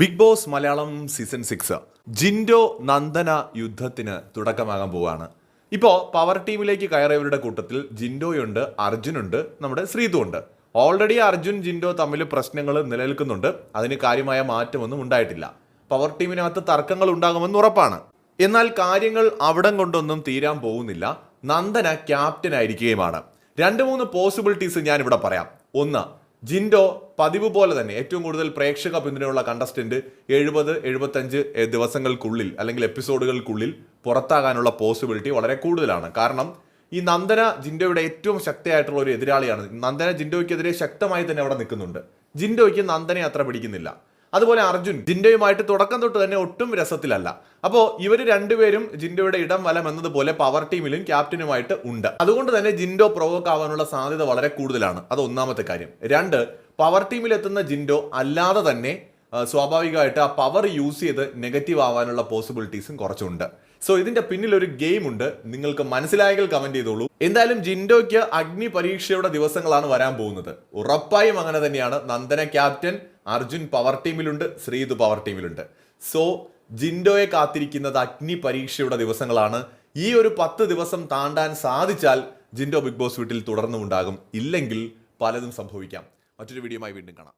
Bigg Boss Malayalam season six Jinto Nandana യുദ്ധത്തിന് തുടക്കമാകാൻ പോവാണ്. ഇപ്പോൾ പവർ ടീമിലേക്ക് കയറിയവരുടെ കൂട്ടത്തിൽ ജിൻഡോയുണ്ട് അർജുനുണ്ട് നമ്മുടെ ശ്രീതുണ്ട് ഓൾറെഡി അർജുൻ ജിൻഡോ തമ്മിൽ പ്രശ്നങ്ങൾ നിലനിൽക്കുന്നുണ്ട്. അതിന് കാര്യമായ മാറ്റമൊന്നും ഉണ്ടായിട്ടില്ല. പവർ ടീമിനകത്ത് തർക്കങ്ങൾ ഉണ്ടാകുമെന്ന് ഉറപ്പാണ്. എന്നാൽ കാര്യങ്ങൾ അവിടം കൊണ്ടൊന്നും തീരാൻ പോകുന്നില്ല. നന്ദന ക്യാപ്റ്റൻ ആയിരിക്കുകയുമാണ്. രണ്ട് മൂന്ന് പോസിബിലിറ്റീസ് ഞാൻ ഇവിടെ പറയാം. ഒന്ന് ജിൻഡോ പതിവ് പോലെ തന്നെ ഏറ്റവും കൂടുതൽ പ്രേക്ഷക പിന്തുണയുള്ള കണ്ടസ്റ്റന്റ് എഴുപത് എഴുപത്തഞ്ച് ദിവസങ്ങൾക്കുള്ളിൽ അല്ലെങ്കിൽ എപ്പിസോഡുകൾക്കുള്ളിൽ പുറത്താകാനുള്ള പോസിബിലിറ്റി വളരെ കൂടുതലാണ്. കാരണം ഈ നന്ദന ജിൻഡോയുടെ ഏറ്റവും ശക്തിയായിട്ടുള്ള ഒരു എതിരാളിയാണ്. നന്ദന ജിൻഡോയ്ക്കെതിരെ ശക്തമായി തന്നെ അവിടെ നിൽക്കുന്നുണ്ട്. ജിൻഡോയ്ക്ക് നന്ദനെ അത്ര പിടിക്കുന്നില്ല. അതുപോലെ അർജുൻ ജിൻഡയുമായിട്ട് തുടക്കം തൊട്ട് തന്നെ ഒട്ടും രസത്തിലല്ല. അപ്പോ ഇവർ രണ്ടുപേരും ജിൻഡോയുടെ ഇടം വലം എന്നതുപോലെ പവർ ടീമിലും ക്യാപ്റ്റനുമായിട്ട് ഉണ്ട്. അതുകൊണ്ട് തന്നെ ജിൻഡോ പ്രൊവോക്ക് ആവാനുള്ള സാധ്യത വളരെ കൂടുതലാണ്. അത് ഒന്നാമത്തെ കാര്യം. രണ്ട് പവർ ടീമിൽ എത്തുന്ന ജിൻഡോ അല്ലാതെ തന്നെ സ്വാഭാവികമായിട്ട് ആ പവർ യൂസ് ചെയ്ത് നെഗറ്റീവ് ആവാനുള്ള പോസിബിലിറ്റീസും കുറച്ചുണ്ട്. സോ ഇതിന്റെ പിന്നിൽ ഒരു ഗെയിം ഉണ്ട്. നിങ്ങൾക്ക് മനസ്സിലായെങ്കിൽ കമന്റ് ചെയ്തോളൂ. എന്തായാലും ജിൻഡോയ്ക്ക് അഗ്നി പരീക്ഷയുടെ ദിവസങ്ങളാണ് വരാൻ പോകുന്നത്. ഉറപ്പായും അങ്ങനെ തന്നെയാണ്. നന്ദന ക്യാപ്റ്റൻ അർജുൻ പവർ ടീമിലുണ്ട് ശ്രീതു പവർ ടീമിലുണ്ട് സോ ജിൻഡോയെ കാത്തിരിക്കുന്നത് അഗ്നി പരീക്ഷയുടെ ദിവസങ്ങളാണ്. ഈ ഒരു പത്ത് ദിവസം താണ്ടാൻ സാധിച്ചാൽ ജിൻഡോ ബിഗ് ബോസ് വീട്ടിൽ തുടർന്നുണ്ടാകും ഇല്ലെങ്കിൽ പലതും സംഭവിക്കാം. മറ്റൊരു വീഡിയോയുമായി വീണ്ടും കാണാം.